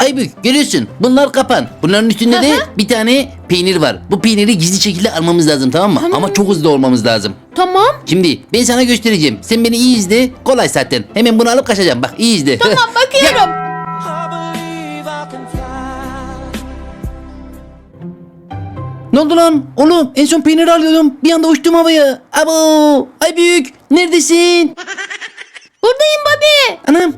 Aybük görüyorsun bunlar kapan. Bunların üstünde de bir tane peynir var. Bu peyniri gizli şekilde almamız lazım tamam mı? Ama çok hızlı olmamız lazım. Tamam. Şimdi ben sana göstereceğim. Sen beni iyi izle. Kolay zaten. Hemen bunu alıp kaçacağım. Bak iyi izle. Tamam bakıyorum. Ne oldu lan? Oğlum en son peyniri alıyordum. Bir anda uçtum havaya. Abo. Aybük neredesin? Buradayım Bobby. Anam.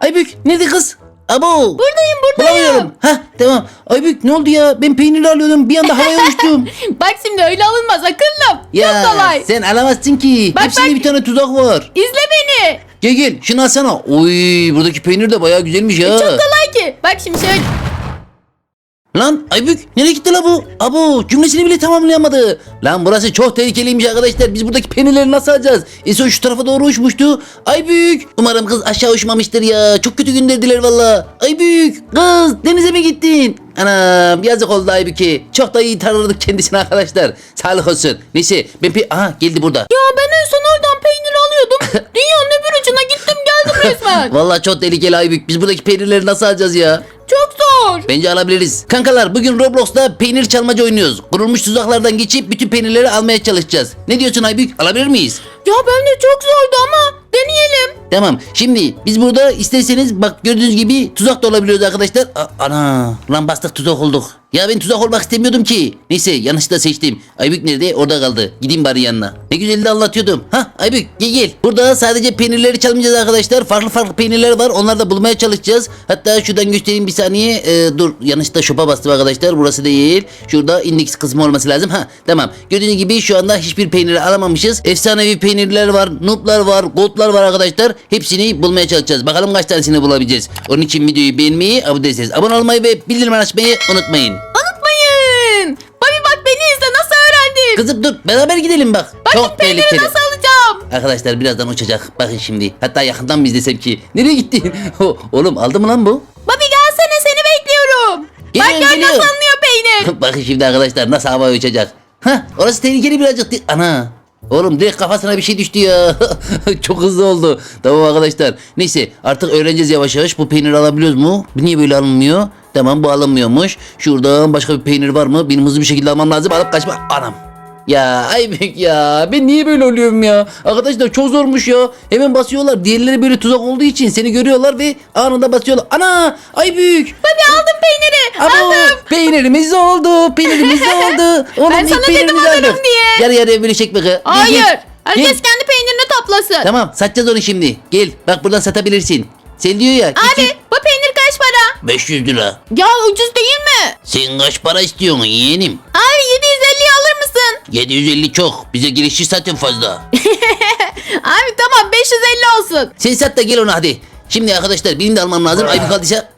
Aybük nerede kız? Abo. Buradayım buradayım. Bulamıyorum. Hah tamam. Aybük ne oldu ya? Ben peyniri alıyordum. Bir anda havaya uçtum. Bak şimdi öyle alınmaz akıllım. ya Çok kolay. sen alamazsın ki. Bak, Hepsinde bak. bir tane tuzak var. İzle beni. Gel gel şunu alsana. Oy buradaki peynir de bayağı güzelmiş ya. Çok kolay ki. Bak şimdi şöyle. Lan Aybük nereye gitti la bu? Abo cümlesini bile tamamlayamadı. Lan burası çok tehlikeliymiş arkadaşlar. Biz buradaki peynirleri nasıl alacağız? Son şu tarafa doğru uçmuştu. Aybük. Umarım kız aşağı uçmamıştır ya. Çok kötü gönderdiler valla. Aybük kız denize mi gittin? Anam yazık oldu Aybük'e. Çok da iyi tanırdık kendisini arkadaşlar. Sağlık olsun. Neyse ben pe... Aha geldi burada. Ya ben en son oradan peynir alıyordum. Dünyanın öbür ucuna gittim geldim resmen. Valla çok tehlikeli Aybük. Biz buradaki peynirleri nasıl alacağız ya? Çok zor. Bence alabiliriz. Kankalar bugün Roblox'ta peynir çalmaca oynuyoruz. Kurulmuş tuzaklardan geçip bütün peynirleri almaya çalışacağız. Ne diyorsun Aybük? Alabilir miyiz? Ya bence çok zordu ama deneyelim. Tamam. Şimdi biz burada isterseniz bak gördüğünüz gibi tuzak da olabiliyoruz arkadaşlar. A- ana lan bastık tuzak olduk. Ya ben tuzak olmak istemiyordum ki. Neyse yanlışlıkla seçtim. Aybük nerede? Orada kaldı. Gideyim bari yanına. Ne güzel de anlatıyordum. Ha Aybük gel gel. Burada sadece peynirleri çalmayacağız arkadaşlar. Farklı farklı peynirler var. Onları da bulmaya çalışacağız. Hatta şuradan göstereyim bir saniye. Ee, dur yanlışlıkla şopa bastım arkadaşlar. Burası değil. Şurada indeks kısmı olması lazım. Ha tamam. Gördüğünüz gibi şu anda hiçbir peyniri alamamışız. Efsanevi peynirler var. Noob'lar var. Gold'lar var arkadaşlar. Hepsini bulmaya çalışacağız. Bakalım kaç tanesini bulabileceğiz. Onun için videoyu beğenmeyi, abone olmayı ve bildirim açmayı. Unutmayın. Bobby bak beni izle nasıl öğrendim. Kızım dur beraber gidelim bak. Bakın Çok peyniri tehlikeli. nasıl alacağım. Arkadaşlar birazdan uçacak. Bakın şimdi. Hatta yakından mı izlesem ki? Nereye gitti? Oğlum aldı mı lan bu? Bobby gelsene seni bekliyorum. bak Geliyorum, gör geliyorum. nasıl alınıyor peynir. Bakın şimdi arkadaşlar nasıl havaya uçacak. Hah orası tehlikeli birazcık. değil- Ana. Oğlum direkt kafasına bir şey düştü ya. Çok hızlı oldu. Tamam arkadaşlar. Neyse artık öğreneceğiz yavaş yavaş. Bu peyniri alabiliyoruz mu? Bu niye böyle alınmıyor? Tamam bu alınmıyormuş. Şuradan başka bir peynir var mı? Benim hızlı bir şekilde almam lazım. Alıp kaçma. Anam. Ya Aybük ya ben niye böyle oluyorum ya? Arkadaşlar çok zormuş ya. Hemen basıyorlar. Diğerleri böyle tuzak olduğu için seni görüyorlar ve anında basıyorlar. Ana Aybük. Bobby aldım peyniri. Abo, Aldım. peynirimiz oldu. Peynirimiz oldu. Oğlum Ben sana dedim alırım aldık. diye. Yarı yarıya böyle çek bakı. Hayır. Herkes kendi peynirini toplasın. Tamam satacağız onu şimdi. Gel bak buradan satabilirsin. Sen diyor ya. Abi küçük- bu peynir kaç para? 500 lira. Ya ucuz değil mi? Sen kaç para istiyorsun yeğenim? Abi 750 alır mısın? 750 çok. Bize girişi zaten fazla. Abi tamam 550 olsun. Sen sat da gel onu hadi. Şimdi arkadaşlar benim de almam lazım. Aybük aldıysa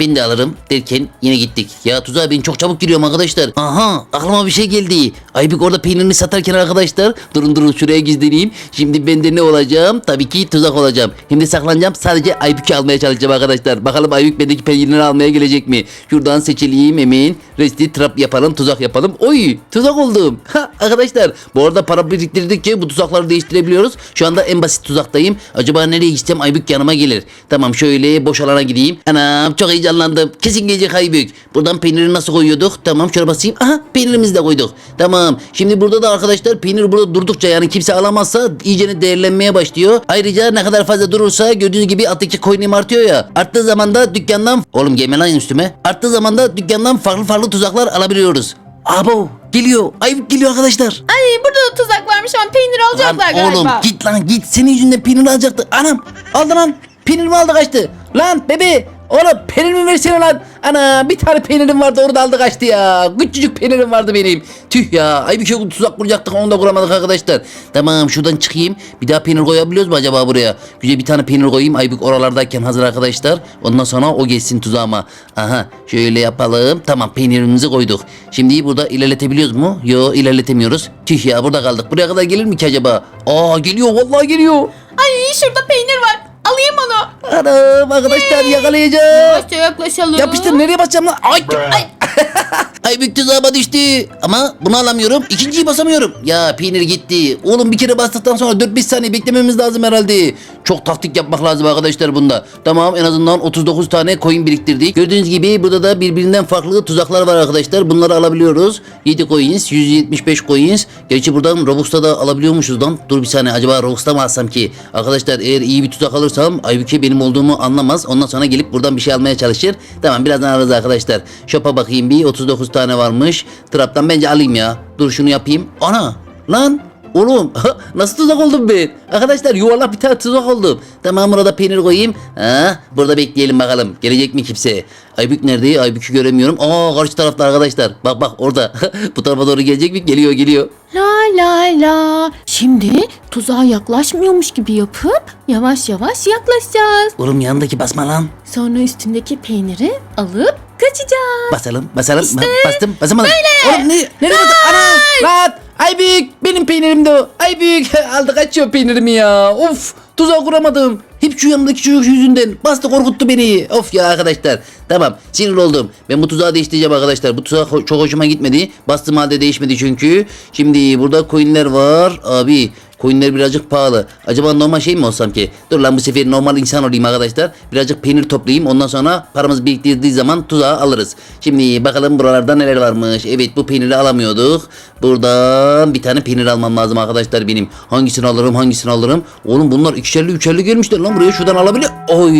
ben de alırım derken yine gittik. Ya tuzağa ben çok çabuk giriyorum arkadaşlar. Aha aklıma bir şey geldi. Aybük orada peynirini satarken arkadaşlar. Durun durun şuraya gizleneyim. Şimdi ben de ne olacağım? Tabii ki tuzak olacağım. Hem de saklanacağım. Sadece Aybük'ü almaya çalışacağım arkadaşlar. Bakalım Aybük bendeki peynirini almaya gelecek mi? Şuradan seçileyim hemen. Resti trap yapalım tuzak yapalım. Oy tuzak oldum. Ha, arkadaşlar bu arada para biriktirdikçe bu tuzakları değiştirebiliyoruz. Şu anda en basit tuzaktayım. Acaba nereye gitsem Aybük yanıma gelir. Tamam şöyle boş alana gideyim. Anam çok heyecanlandım. Kesin gelecek Aybük. Buradan peyniri nasıl koyuyorduk? Tamam şöyle basayım. Aha peynirimizi de koyduk. Tamam. Şimdi burada da arkadaşlar peynir burada durdukça yani kimse alamazsa iyicene değerlenmeye başlıyor. Ayrıca ne kadar fazla durursa gördüğünüz gibi alttaki coin'im artıyor ya. Arttığı zaman da dükkandan oğlum gelme lan üstüme. Arttığı zaman da dükkandan farklı farklı tuzaklar alabiliyoruz. Abo geliyor. Aybük geliyor arkadaşlar. Ay burada da tuzak varmış ama peynir alacaklar Lan galiba. oğlum git lan git senin yüzünden peynir alacaktı. Anam aldı lan peynirimi aldı kaçtı. Lan bebe oğlum peynirimi versene lan. Ana bir tane peynirim vardı onu da aldı kaçtı ya. Küçücük peynirim vardı benim. Tüh ya ay bir şey tuzak kuracaktık onu da kuramadık arkadaşlar. Tamam şuradan çıkayım. Bir daha peynir koyabiliyoruz mu acaba buraya? Güzel bir tane peynir koyayım. Aybük oralardayken hazır arkadaşlar. Ondan sonra o gelsin tuzağıma. Aha şöyle yapalım. Tamam peynirimizi koyduk. Şimdi burada ilerletebiliyoruz mu? Yo ilerletemiyoruz. Tüh ya burada kaldık. Buraya kadar gelir mi ki acaba? Aa geliyor vallahi geliyor. Ay şurada peynir var. Alayım onu. Anam arkadaşlar yakalayacağım. Yavaşça yaklaşalım. Yapıştır nereye basacağım lan? Ay, ay. Aybük tuzağıma düştü. Ama bunu alamıyorum. İkinciyi basamıyorum. Ya peynir gitti. Oğlum bir kere bastıktan sonra 4-5 saniye beklememiz lazım herhalde. Çok taktik yapmak lazım arkadaşlar bunda. Tamam en azından 39 tane coin biriktirdik. Gördüğünüz gibi burada da birbirinden farklı tuzaklar var arkadaşlar. Bunları alabiliyoruz. 7 coins, 175 coins. Gerçi buradan Robux'ta da alabiliyormuşuz lan. Dur bir saniye acaba Robux'ta mı alsam ki? Arkadaşlar eğer iyi bir tuzak alırsam Aybüke benim olduğumu anlamaz. Ondan sonra gelip buradan bir şey almaya çalışır. Tamam birazdan alırız arkadaşlar. Shop'a bakayım bir 39 tane varmış. Trap'tan bence alayım ya. Dur şunu yapayım. Ana lan Oğlum nasıl tuzak oldum ben? Arkadaşlar yuvarlak bir tane tuzak oldum. Tamam burada peynir koyayım. Ha, burada bekleyelim bakalım. Gelecek mi kimse? Aybük nerede? Aybük'ü göremiyorum. Aa karşı tarafta arkadaşlar. Bak bak orada. Bu tarafa doğru gelecek mi? Geliyor geliyor. La la la. Şimdi tuzağa yaklaşmıyormuş gibi yapıp yavaş yavaş yaklaşacağız. Oğlum yanındaki basma lan. Sonra üstündeki peyniri alıp kaçacağız. Basalım basalım. İşte Ba- bastım basamadım. Oğlum ne? Nereye bastın? Ana! Lan! Aybük! Benim peynirim de o. Aybük! Aldı kaçıyor peynirimi ya. Of! Tuzak kuramadım. Hep şu yanındaki çocuk yüzünden. Bastı korkuttu beni. Of ya arkadaşlar. Tamam sinir oldum. Ben bu tuzağı değiştireceğim arkadaşlar. Bu tuzak ho- çok hoşuma gitmedi. Bastığım halde değişmedi çünkü. Şimdi burada coinler var. Abi Coinler birazcık pahalı. Acaba normal şey mi olsam ki? Dur lan bu sefer normal insan olayım arkadaşlar. Birazcık peynir toplayayım. Ondan sonra paramız biriktirdiği zaman tuzağı alırız. Şimdi bakalım buralarda neler varmış. Evet bu peyniri alamıyorduk. Buradan bir tane peynir almam lazım arkadaşlar benim. Hangisini alırım hangisini alırım. Oğlum bunlar ikişerli üçerli gelmişler lan buraya şuradan alabiliyor. Oy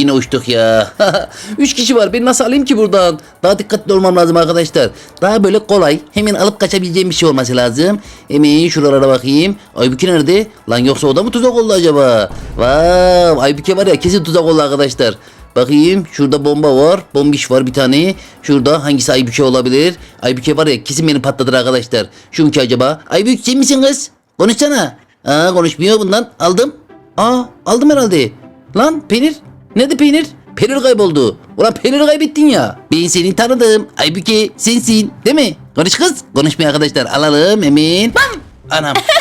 yine uçtuk ya. Üç kişi var ben nasıl alayım ki buradan? Daha dikkatli olmam lazım arkadaşlar. Daha böyle kolay hemen alıp kaçabileceğim bir şey olması lazım. Hemen şuralara bakayım. Aybüke nerede? Lan yoksa o da mı tuzak oldu acaba? Vav Aybüke var ya kesin tuzak oldu arkadaşlar. Bakayım şurada bomba var. Bombiş var bir tane. Şurada hangisi Aybüke olabilir? Aybüke var ya kesin beni patlatır arkadaşlar. Şu ki acaba? Aybük sen misin kız? Konuşsana. Aa konuşmuyor bundan. Aldım. Aa aldım herhalde. Lan peynir. Nerede peynir? Peynir kayboldu. Ulan peyniri kaybettin ya. Ben seni tanıdım. Aybüke sensin değil mi? Konuş kız. Konuşmuyor arkadaşlar. Alalım hemen. Anam.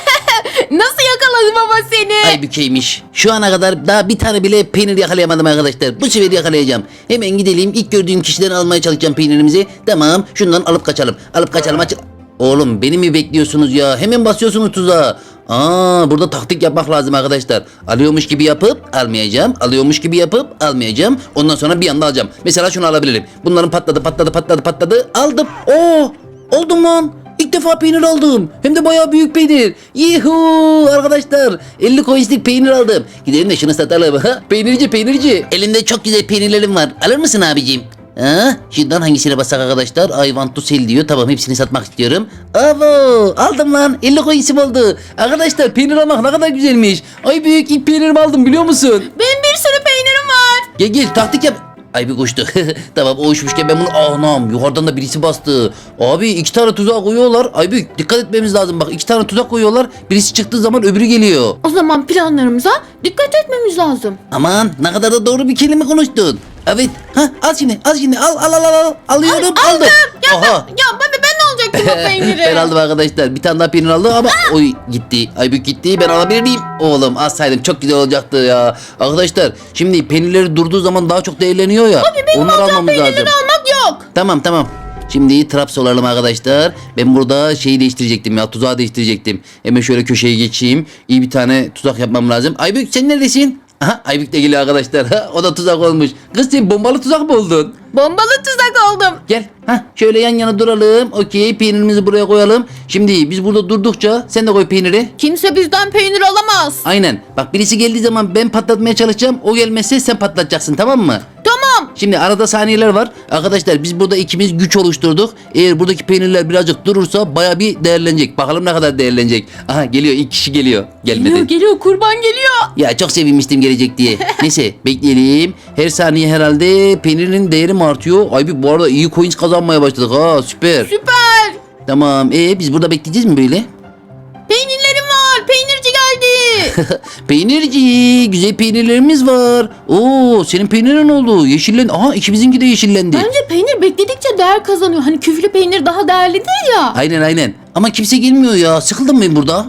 Nasıl yakaladı baba seni? Aybükeymiş. Şu ana kadar daha bir tane bile peynir yakalayamadım arkadaşlar. Bu sefer yakalayacağım. Hemen gidelim. İlk gördüğüm kişiden almaya çalışacağım peynirimizi. Tamam. Şundan alıp kaçalım. Alıp kaçalım. Açıl. Oğlum beni mi bekliyorsunuz ya? Hemen basıyorsunuz tuzağa. Aa burada taktik yapmak lazım arkadaşlar. Alıyormuş gibi yapıp almayacağım. Alıyormuş gibi yapıp almayacağım. Ondan sonra bir anda alacağım. Mesela şunu alabilirim. Bunların patladı patladı patladı patladı. Aldım. Oo! Oldum lan. İlk defa peynir aldım. Hem de bayağı büyük peynir. Yuhu arkadaşlar. 50 coinslik peynir aldım. Gidelim de şunu satalım. Ha? Peynirci peynirci. Elinde çok güzel peynirlerim var. Alır mısın abicim? Ha? Şuradan hangisine basak arkadaşlar? I want to sell diyor. Tamam hepsini satmak istiyorum. Avo aldım lan. 50 coinsim oldu. Arkadaşlar peynir almak ne kadar güzelmiş. Ay büyük ilk peynirimi aldım biliyor musun? Benim bir sürü peynirim var. Gel gel taktik yap. Ay bir koştu. tamam o uçmuşken ben bunu anam yukarıdan da birisi bastı. Abi iki tane tuzak koyuyorlar. Ay büyük dikkat etmemiz lazım bak iki tane tuzak koyuyorlar. Birisi çıktığı zaman öbürü geliyor. O zaman planlarımıza dikkat etmemiz lazım. Aman ne kadar da doğru bir kelime konuştun. Evet. Ha al şimdi al şimdi al al al al al. Alıyorum Al- aldım. Ya, Aha. ya ben o peyniri? ben aldım arkadaşlar. Bir tane daha peynir aldım ama oy gitti. Aybük gitti. Ben alabilir miyim? Oğlum alsaydım çok güzel olacaktı ya. Arkadaşlar şimdi peynirleri durduğu zaman daha çok değerleniyor ya. Onları almamız lazım. Peynirleri almak yok. Tamam tamam. Şimdi traps olalım arkadaşlar. Ben burada şeyi değiştirecektim ya tuzağı değiştirecektim. Hemen şöyle köşeye geçeyim. İyi bir tane tuzak yapmam lazım. Aybük sen neredesin? Aha Aybük de geliyor arkadaşlar. O da tuzak olmuş. Kız sen bombalı tuzak mı oldun? Bombalı tuzak oldum. Gel. Ha şöyle yan yana duralım. Okey peynirimizi buraya koyalım. Şimdi biz burada durdukça sen de koy peyniri. Kimse bizden peynir alamaz. Aynen. Bak birisi geldiği zaman ben patlatmaya çalışacağım. O gelmezse sen patlatacaksın tamam mı? Tamam. Şimdi arada saniyeler var. Arkadaşlar biz burada ikimiz güç oluşturduk. Eğer buradaki peynirler birazcık durursa baya bir değerlenecek. Bakalım ne kadar değerlenecek. Aha geliyor ilk kişi geliyor. Gelmedi. Geliyor geliyor kurban geliyor. Ya çok sevinmiştim gelecek diye. Neyse bekleyelim. Her saniye herhalde peynirin değeri mi artıyor? Ay bir bu arada iyi coins kazanmaya başladık ha süper. Süper. Tamam ee biz burada bekleyeceğiz mi böyle? Peynirci güzel peynirlerimiz var. Oo senin peynirin oldu. Yeşillendi. Aha ikimizinki de yeşillendi. Bence peynir bekledikçe değer kazanıyor. Hani küflü peynir daha değerlidir ya. Aynen aynen. Ama kimse gelmiyor ya. Sıkıldım ben burada.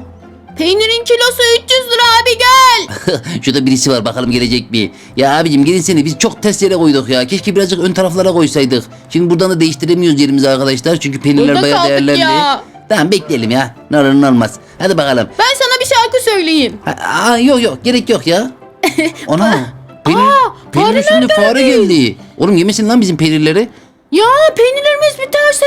Peynirin kilosu 300 lira abi gel. Şurada birisi var bakalım gelecek mi? Ya abicim gelinsene biz çok ters yere koyduk ya. Keşke birazcık ön taraflara koysaydık. Şimdi buradan da değiştiremiyoruz yerimizi arkadaşlar. Çünkü peynirler Burada bayağı kaldık değerlendi. ya. Tamam bekleyelim ya. Ne olur ne olmaz. Hadi bakalım. Ben sana bir şarkı söyleyeyim. Ha, aa, yok yok gerek yok ya. Ana. Peynir, peynir fareler üstünde fare geldi. geldi. Oğlum yemesin lan bizim peynirleri. Ya peynirlerimiz biterse.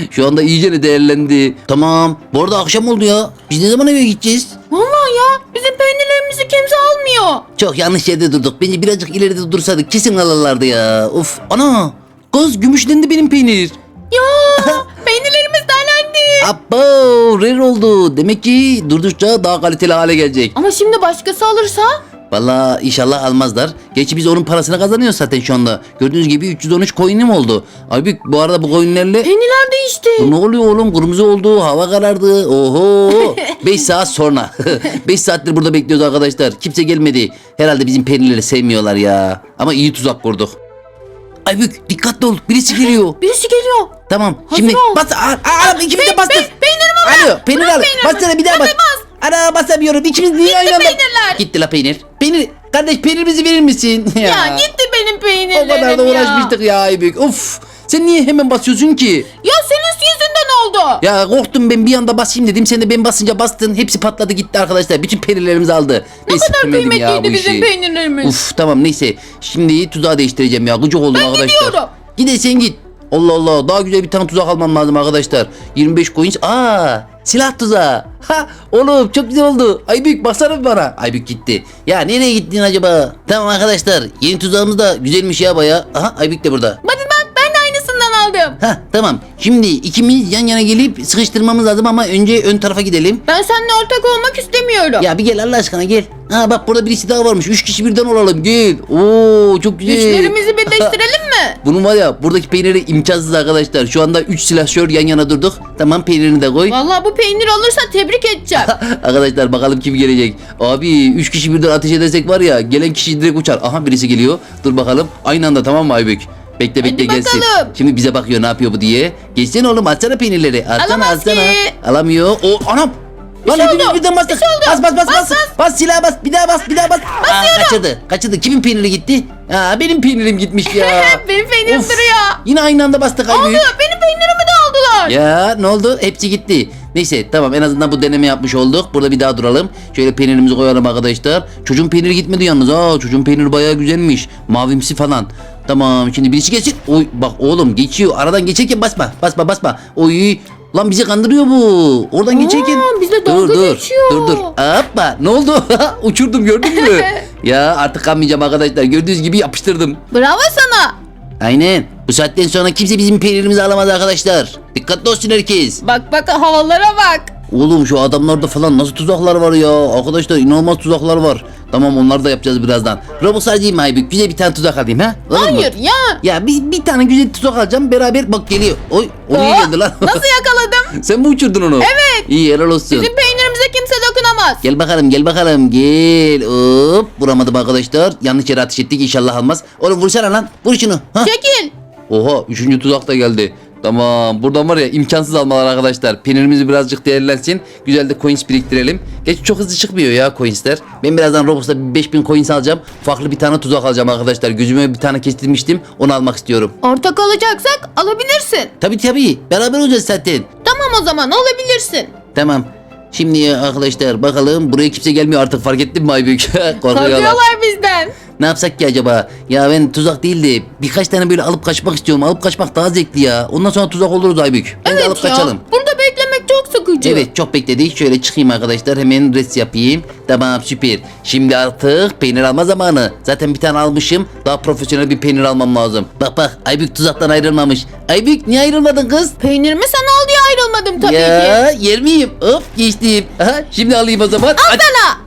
Şu anda iyice de değerlendi. Tamam. Bu arada akşam oldu ya. Biz ne zaman eve gideceğiz? Vallahi ya bizim peynirlerimizi kimse almıyor. Çok yanlış yerde durduk. Bence birazcık ileride dursaydık kesin alırlardı ya. Of ana. Kız gümüşlendi benim peynir. Ya peynirlerimiz değerlendi. Abo rare oldu. Demek ki durdukça daha kaliteli hale gelecek. Ama şimdi başkası alırsa? Valla inşallah almazlar. Gerçi biz onun parasını kazanıyoruz zaten şu anda. Gördüğünüz gibi 313 coin'im oldu. Abi bu arada bu coin'lerle Peynirler değişti. Bu ne oluyor oğlum? Kırmızı oldu, hava karardı. Oho! 5 saat sonra. 5 saattir burada bekliyoruz arkadaşlar. Kimse gelmedi. Herhalde bizim peynirleri sevmiyorlar ya. Ama iyi tuzak kurduk. Aybük dikkatli ol. Birisi geliyor. Birisi geliyor. Tamam. Hazır Şimdi ol. bas. Aa, aa, ikimiz de bastık. Pe- peynirimi Alo, peynir Bırak al. Bassana bir daha bas. Hadi Ana basamıyorum. İkimiz niye aynı anda? peynirler. Gitti la peynir. Peynir. Kardeş peynirimizi verir misin? Ya gitti benim O peynirlerim kadar da ya. uğraşmıştık ya Aybük. Of. Sen niye hemen basıyorsun ki? Ya senin yüzünden oldu. Ya korktum ben bir anda basayım dedim. Sen de ben basınca bastın. Hepsi patladı gitti arkadaşlar. Bütün peynirlerimizi aldı. ne Ben kadar ya kıymetliydi bizim peynirlerimiz. Uf tamam neyse. Şimdi tuzağı değiştireceğim ya. Gıcık oldum arkadaşlar. gidiyorum. Gide sen git. Allah Allah daha güzel bir tane tuzak almam lazım arkadaşlar. 25 coins. Aa silah tuzağı. Ha oğlum çok güzel oldu. Aybük bir bana. Aybük gitti. Ya nereye gittin acaba? Tamam arkadaşlar yeni tuzağımız da güzelmiş ya baya. Aha Aybük de burada. De aynısından aldım. Ha tamam. Şimdi ikimiz yan yana gelip sıkıştırmamız lazım ama önce ön tarafa gidelim. Ben seninle ortak olmak istemiyorum. Ya bir gel Allah aşkına gel. Ha bak burada birisi daha varmış. Üç kişi birden olalım gel. Oo çok güzel. Güçlerimizi birleştirelim mi? Bunun var ya buradaki peyniri imkansız arkadaşlar. Şu anda 3 silahşör yan yana durduk. Tamam peynirini de koy. Vallahi bu peynir alırsa tebrik edeceğim. arkadaşlar bakalım kim gelecek. Abi 3 kişi birden ateş edersek var ya gelen kişi direkt uçar. Aha birisi geliyor. Dur bakalım. Aynı anda tamam mı Aybük? Bekle bekle Hadi gelsin. bakalım. Şimdi bize bakıyor ne yapıyor bu diye. Geçsene oğlum atsana peynirleri. Atsana Alamaz atsana. ki. Alamıyor. O anam. Lan şey hepimiz oldu. birden bastık. Bir şey oldu. Bas bas bas bas. Bas, Bas, silah bas. Bir daha bas bir daha bas. Aa, kaçırdı. Kaçırdı. Kimin peyniri gitti? Aa, benim peynirim gitmiş ya. benim peynirim Of. duruyor. Yine aynı anda bastık Aybük. Oluyor benim peynirimi de aldılar. Ya ne oldu? Hepsi gitti. Neyse tamam en azından bu deneme yapmış olduk. Burada bir daha duralım. Şöyle peynirimizi koyalım arkadaşlar. Çocuğun peyniri gitmedi yalnız. Aa çocuğun peyniri bayağı güzelmiş. Mavimsi falan. Tamam şimdi birisi geçsin. Oy bak oğlum geçiyor. Aradan geçerken basma. Basma basma. Oy lan bizi kandırıyor bu. Oradan geçerken. bizle dur dalga dur. geçiyor. Dur dur. Hoppa ne oldu? Uçurdum gördün mü? ya artık kanmayacağım arkadaşlar. Gördüğünüz gibi yapıştırdım. Bravo sana. Aynen. Bu saatten sonra kimse bizim peynirimizi alamaz arkadaşlar. Dikkatli olsun herkes. Bak bak havalara bak. Oğlum şu adamlarda falan nasıl tuzaklar var ya. Arkadaşlar inanılmaz tuzaklar var. Tamam onları da yapacağız birazdan. Robux harcayayım Aybük. Güzel bir tane tuzak alayım ha. Olur mu? Hayır ya. Ya bir, bir tane güzel tuzak alacağım. Beraber bak geliyor. Oy o niye Oo, geldi lan? Nasıl yakaladım? Sen mi uçurdun onu? Evet. İyi helal olsun. Bizim peynirimize kimse dokunamaz. Gel bakalım gel bakalım gel. Hop vuramadım arkadaşlar. Yanlış yere ateş ettik inşallah almaz. Oğlum vursana lan. Vur şunu. Ha. Çekil. Oha üçüncü tuzak da geldi. Tamam buradan var ya imkansız almalar arkadaşlar. Peynirimizi birazcık değerlensin. Güzel de coins biriktirelim. Geç çok hızlı çıkmıyor ya coinsler. Ben birazdan Robux'ta bir 5000 coins alacağım. Farklı bir tane tuzak alacağım arkadaşlar. Gözüme bir tane kestirmiştim. Onu almak istiyorum. Ortak alacaksak alabilirsin. Tabii tabii. Beraber olacağız zaten. Tamam o zaman alabilirsin. Tamam. Şimdi arkadaşlar bakalım buraya kimse gelmiyor artık fark ettin mi Aybük? Korkuyorlar. Korkuyorlar bizden. Ne yapsak ki acaba? Ya ben tuzak değil de birkaç tane böyle alıp kaçmak istiyorum. Alıp kaçmak daha zevkli ya. Ondan sonra tuzak oluruz Aybük. Ben de alıp ya. kaçalım. Burada beklemek çok sıkıcı. Evet çok bekledik. Şöyle çıkayım arkadaşlar. Hemen res yapayım. Tamam süper. Şimdi artık peynir alma zamanı. Zaten bir tane almışım. Daha profesyonel bir peynir almam lazım. Bak bak Aybük tuzaktan ayrılmamış. Aybük niye ayrılmadın kız? Peynirimi sen al diye ayrılmadım tabii ki. ya yer miyim? Hop geçtim. Aha, şimdi alayım o zaman. Hadi. Sana.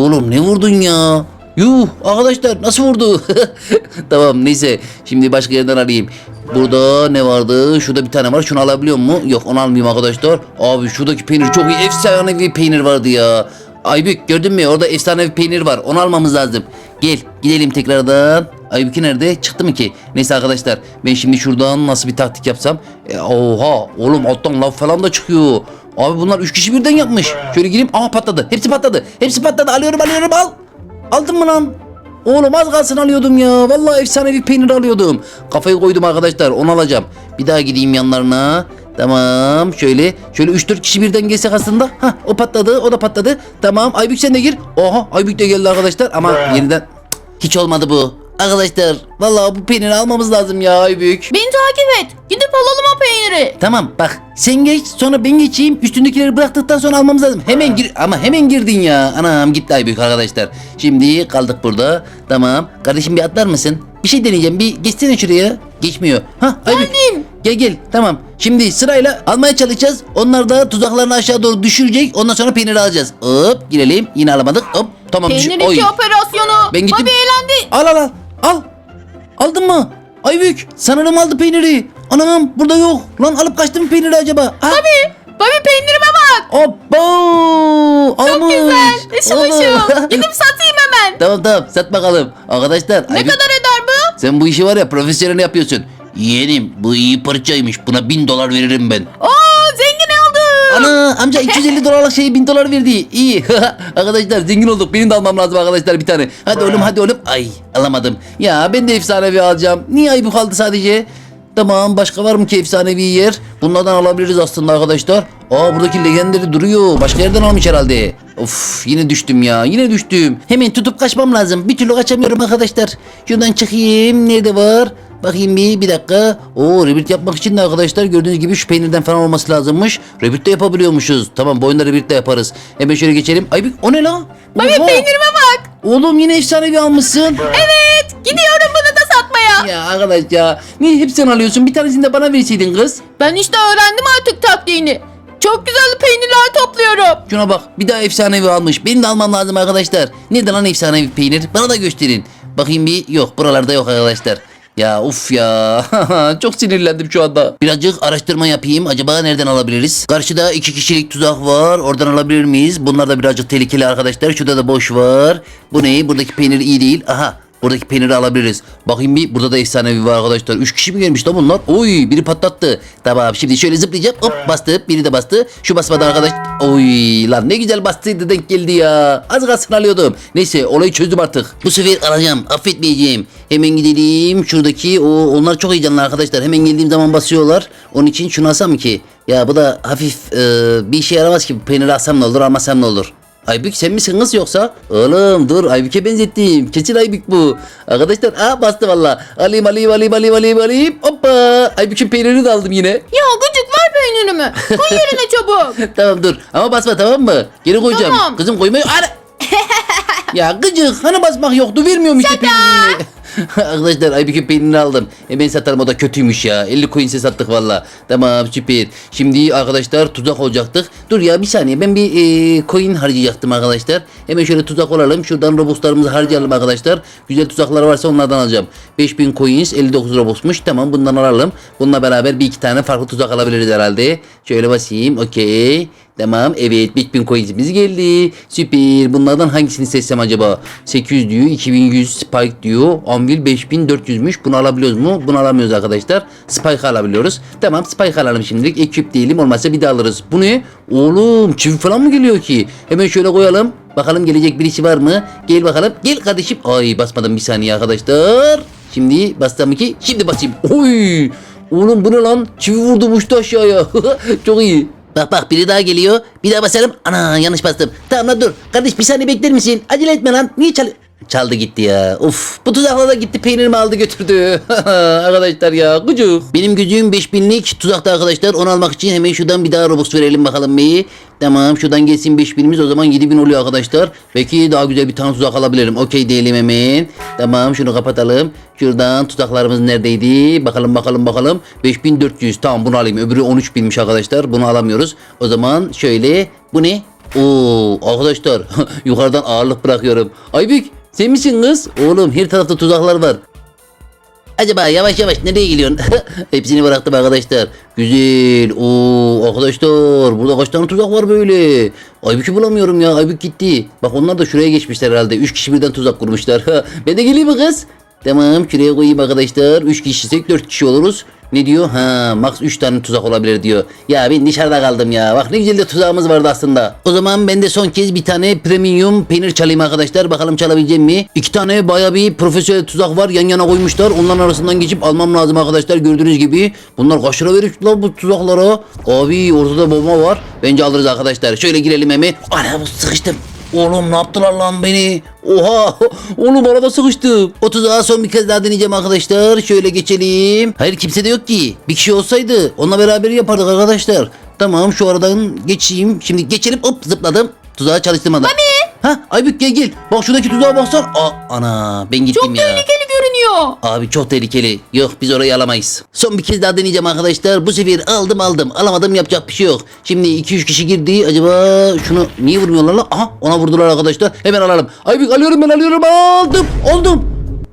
Oğlum ne vurdun ya? Yuh arkadaşlar nasıl vurdu? tamam neyse şimdi başka yerden arayayım. Burada ne vardı? Şurada bir tane var. Şunu alabiliyor mu? Yok onu almayayım arkadaşlar. Abi şuradaki peynir çok iyi. Efsane bir peynir vardı ya. Aybük gördün mü? Orada efsane bir peynir var. Onu almamız lazım. Gel gidelim tekrardan. Aybük'ü nerede? Çıktı mı ki? Neyse arkadaşlar ben şimdi şuradan nasıl bir taktik yapsam. E, oha oğlum alttan lav falan da çıkıyor. Abi bunlar 3 kişi birden yapmış. Şöyle gireyim. Aha patladı. Hepsi patladı. Hepsi patladı. Alıyorum alıyorum al. Aldın mı lan? Oğlum az kalsın alıyordum ya. Vallahi efsanevi peynir alıyordum. Kafayı koydum arkadaşlar. Onu alacağım. Bir daha gideyim yanlarına. Tamam şöyle şöyle 3-4 kişi birden gelsek aslında. Hah o patladı o da patladı. Tamam Aybük sen de gir. Oha Aybük de geldi arkadaşlar ama yeniden hiç olmadı bu. Arkadaşlar vallahi bu peyniri almamız lazım ya Aybük. Beni takip et. Gidip alalım o peyniri. Tamam bak sen geç sonra ben geçeyim üstündekileri bıraktıktan sonra almamız lazım. Hemen gir ama hemen girdin ya. Anam gitti Aybük arkadaşlar. Şimdi kaldık burada. Tamam. Kardeşim bir atlar mısın? Bir şey deneyeceğim. Bir geçsene şuraya. Geçmiyor. Ha Aybük. Geldim. Gel gel tamam. Şimdi sırayla almaya çalışacağız. Onlar da tuzaklarını aşağı doğru düşürecek. Ondan sonra peyniri alacağız. Hop girelim. Yine alamadık. Hop tamam. Peynir Oy. iki operasyonu. Ben gittim. Bobby eğlendi. Al al al. Al. Aldın mı? Aybük sanırım aldı peyniri. Anam burada yok. Lan alıp kaçtı mı peyniri acaba? Ha? Bobby. Bobby peynirime bak. Hoppa! Çok Almış. güzel. Işıl Oğlum. ışıl. Gidip satayım hemen. tamam tamam sat bakalım. Arkadaşlar Ne Aybük, kadar eder bu? sen bu işi var ya profesyonel yapıyorsun. Yeğenim bu iyi parçaymış. Buna bin dolar veririm ben. Oo amca 250 dolarlık şeyi 1000 dolar verdi. İyi. arkadaşlar zengin olduk. Benim de almam lazım arkadaşlar bir tane. Hadi oğlum hadi oğlum. Ay alamadım. Ya ben de efsanevi alacağım. Niye ayıbı kaldı sadece? Tamam başka var mı ki efsanevi yer? Bunlardan alabiliriz aslında arkadaşlar. Aa buradaki legendleri duruyor. Başka yerden almış herhalde. Of yine düştüm ya. Yine düştüm. Hemen tutup kaçmam lazım. Bir türlü kaçamıyorum arkadaşlar. Şuradan çıkayım. Nerede var? Bakayım bir, bir dakika. Oo rebirth yapmak için de arkadaşlar gördüğünüz gibi şu peynirden falan olması lazımmış. Rebirth de yapabiliyormuşuz. Tamam bu oyunda rebirth de yaparız. Hemen şöyle geçelim. Ay bir- o ne la? Oha! peynirime bak. Oğlum yine efsanevi almışsın. Evet. Gidiyorum bunu da satmaya. ya arkadaş ya. Niye hep sen alıyorsun? Bir tanesini de bana verseydin kız. Ben işte öğrendim artık taktiğini. Çok güzel peynirler topluyorum. Şuna bak bir daha efsanevi almış. Benim de almam lazım arkadaşlar. Nerede lan efsanevi peynir? Bana da gösterin. Bakayım bir. Yok buralarda yok arkadaşlar. Ya uf ya. Çok sinirlendim şu anda. Birazcık araştırma yapayım. Acaba nereden alabiliriz? Karşıda iki kişilik tuzak var. Oradan alabilir miyiz? Bunlar da birazcık tehlikeli arkadaşlar. Şurada da boş var. Bu ne? Buradaki peynir iyi değil. Aha. Buradaki peyniri alabiliriz. Bakayım bir burada da efsanevi var arkadaşlar. Üç kişi mi gelmiş lan bunlar? Oy biri patlattı. Tamam şimdi şöyle zıplayacağım. Hop bastı. Biri de bastı. Şu basmadı arkadaş. Oy lan ne güzel bastıydı denk geldi ya. Az kalsın alıyordum. Neyse olayı çözdüm artık. Bu sefer alacağım. Affetmeyeceğim. Hemen gidelim. Şuradaki o onlar çok heyecanlı arkadaşlar. Hemen geldiğim zaman basıyorlar. Onun için şunu alsam ki. Ya bu da hafif e, bir işe yaramaz ki. Peyniri alsam ne olur almasam ne olur. Aybük sen misin kız yoksa? Oğlum dur Aybük'e benzettim. Kesin Aybük bu. Arkadaşlar aa bastı valla. Alayım alayım alayım alayım alayım alayım. Hoppa. Aybük'ün peynirini de aldım yine. Ya gıcık ver peynirimi. Koy yerine çabuk. tamam dur ama basma tamam mı? Geri koyacağım. Tamam. Kızım koymayı... Ana! ya gıcık hani basmak yoktu vermiyorum işte peynirini. Arkadaşlar Aybük'ün peynirini aldım. E ben satarım o da kötüymüş ya. 50 coins'e sattık valla. Tamam süper. Şimdi arkadaşlar tuzak olacaktık. Dur ya bir saniye ben bir e, coin harcayacaktım arkadaşlar. Hemen şöyle tuzak olalım. Şuradan robuxlarımızı harcayalım arkadaşlar. Güzel tuzaklar varsa onlardan alacağım. 5000 coins 59 robuxmuş. Tamam bundan alalım. Bununla beraber bir iki tane farklı tuzak alabiliriz herhalde. Şöyle basayım. Okey. Tamam evet 5000 coinsimiz geldi. Süper. Bunlardan hangisini seçsem acaba? 800 diyor, 2100 Spike diyor. Anvil 5400'müş. Bunu alabiliyoruz mu? Bunu alamıyoruz arkadaşlar. Spike alabiliyoruz. Tamam Spike alalım şimdilik. Ekip diyelim olmazsa bir daha alırız. Bu ne? Oğlum çivi falan mı geliyor ki? Hemen şöyle koyalım. Bakalım gelecek birisi var mı? Gel bakalım. Gel kardeşim. Ay basmadım bir saniye arkadaşlar. Şimdi bastım ki. Şimdi basayım. Oy. Oğlum bu ne lan? Çivi vurdu uçtu aşağıya. Çok iyi. Bak bak biri daha geliyor. Bir daha basarım. Ana yanlış bastım. Tamam lan dur. Kardeş bir saniye bekler misin? Acele etme lan. Niye çal... Çaldı gitti ya. Uf bu tuzakla da gitti peynirimi aldı götürdü. arkadaşlar ya gıcık. Benim gücüm 5000'lik tuzakta arkadaşlar. Onu almak için hemen şuradan bir daha robux verelim bakalım beyi. Tamam şuradan gelsin 5000'imiz o zaman 7000 oluyor arkadaşlar. Belki daha güzel bir tane tuzak alabilirim. Okey diyelim hemen. Tamam şunu kapatalım. Şuradan tuzaklarımız neredeydi? Bakalım bakalım bakalım. 5400 tamam bunu alayım. Öbürü 13000'miş arkadaşlar. Bunu alamıyoruz. O zaman şöyle bu ne? Oo arkadaşlar yukarıdan ağırlık bırakıyorum. Aybük sen misin kız? Oğlum her tarafta tuzaklar var. Acaba yavaş yavaş nereye gidiyorsun? Hepsini bıraktım arkadaşlar. Güzel. Oo arkadaşlar burada kaç tane tuzak var böyle? Aybük'ü bulamıyorum ya. Aybük gitti. Bak onlar da şuraya geçmişler herhalde. Üç kişi birden tuzak kurmuşlar. ben de geleyim mi kız? Tamam şuraya koyayım arkadaşlar. 3 kişiysek 4 kişi oluruz. Ne diyor? Ha max 3 tane tuzak olabilir diyor. Ya ben dışarıda kaldım ya. Bak ne güzel de tuzağımız vardı aslında. O zaman ben de son kez bir tane premium peynir çalayım arkadaşlar. Bakalım çalabileceğim mi? İki tane baya bir profesyonel tuzak var. Yan yana koymuşlar. Onların arasından geçip almam lazım arkadaşlar. Gördüğünüz gibi. Bunlar kaç lira verir lan bu tuzaklara? Abi ortada bomba var. Bence alırız arkadaşlar. Şöyle girelim hemen. Ana sıkıştım. Oğlum ne yaptılar lan beni? Oha! Oğlum arada sıkıştım. O tuzağı son bir kez daha deneyeceğim arkadaşlar. Şöyle geçelim. Hayır kimse de yok ki. Bir kişi olsaydı onunla beraber yapardık arkadaşlar. Tamam şu aradan geçeyim. Şimdi geçelim hop zıpladım. Tuzağı çalıştırmadan. Mami! Ha Aybük gel gel. Bak şuradaki tuzağa baksan. Aa, ana ben gittim Çok ya. tehlikeli görünüyor. Abi çok tehlikeli. Yok biz orayı alamayız. Son bir kez daha deneyeceğim arkadaşlar. Bu sefer aldım aldım. Alamadım yapacak bir şey yok. Şimdi 2-3 kişi girdi. Acaba şunu niye vurmuyorlar lan? Aha ona vurdular arkadaşlar. Hemen alalım. Aybük alıyorum ben alıyorum. Aldım. Oldum.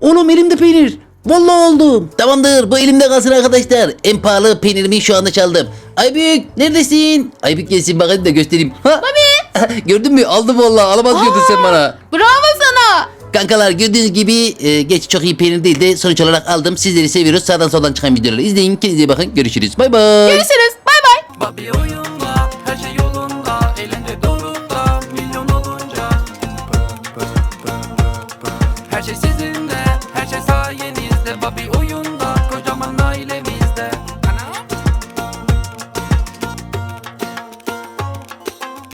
Oğlum elimde peynir. Vallahi oldum. Tamamdır bu elimde kalsın arkadaşlar. En pahalı peynirimi şu anda çaldım. Aybük neredesin? Aybük gelsin bakayım da göstereyim. Ha? Gördün mü? Aldım vallahi. Alamaz diyordun sen bana. Bravo sana. Kankalar gördüğünüz gibi e, geç çok iyi peynir değil de sonuç olarak aldım. Sizleri seviyoruz. Sağdan soldan çıkan videoları izleyin. Kendinize iyi bakın. Görüşürüz. Bay bay. Görüşürüz. Bay bay.